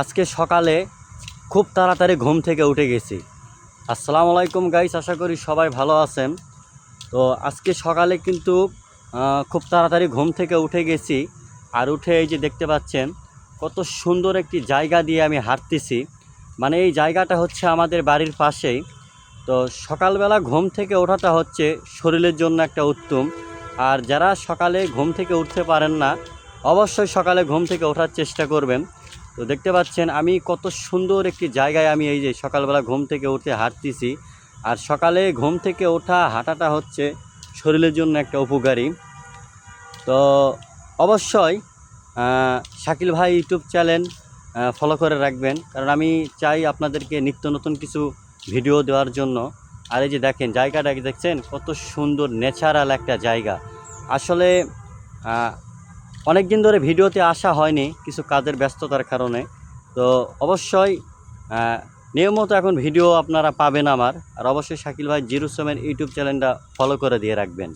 আজকে সকালে খুব তাড়াতাড়ি ঘুম থেকে উঠে গেছি। আসসালামু আলাইকুম গাইস আশা করি সবাই ভালো আছেন। তো আজকে সকালে কিন্তু খুব তাড়াতাড়ি ঘুম থেকে উঠে গেছি। আর উঠে এই যে দেখতে পাচ্ছেন, কত সুন্দর একটি জায়গা দিয়ে আমি হাঁটতেছি। মানে এই জায়গাটা হচ্ছে আমাদের বাড়ির পাশেই। তো সকালবেলা ঘুম থেকে ওঠাটা হচ্ছে শরীরের জন্য একটা উত্তম। আর যারা সকালে ঘুম থেকে উঠতে পারেন না, অবশ্যই সকালে ঘুম থেকে ওঠার চেষ্টা করবেন। তো দেখতে পাচ্ছেন, আমি কত সুন্দর একটি জায়গায় আমি এই যে সকালবেলা ঘুম থেকে উঠে হাঁটতেছি। আর সকালে ঘুম থেকে ওঠা হাঁটাটা হচ্ছে শরীরের জন্য একটা উপকারী। তো অবশ্যই শাকিল ভাই ইউটিউব চ্যানেল ফলো করে রাখবেন। কারণ আমি চাই আপনাদেরকে নিত্য নতুন কিছু ভিডিও দেওয়ার জন্য। আর এই যে দেখেন, জায়গাটা কি দেখছেন? কত সুন্দর ন্যাচারাল একটা জায়গা। আসলে অনেক দিন ধরে ভিডিওতে আসা হয়নি কিছু কাজের ব্যস্ততার কারণে। তো অবশ্যই নিয়মত এখন ভিডিও আপনারা পাবেন আমার। আর অবশ্যই শাকিল ভাই জিরো সেভেন ইউটিউব চ্যানেলটা ফলো করে দিয়ে রাখবেন।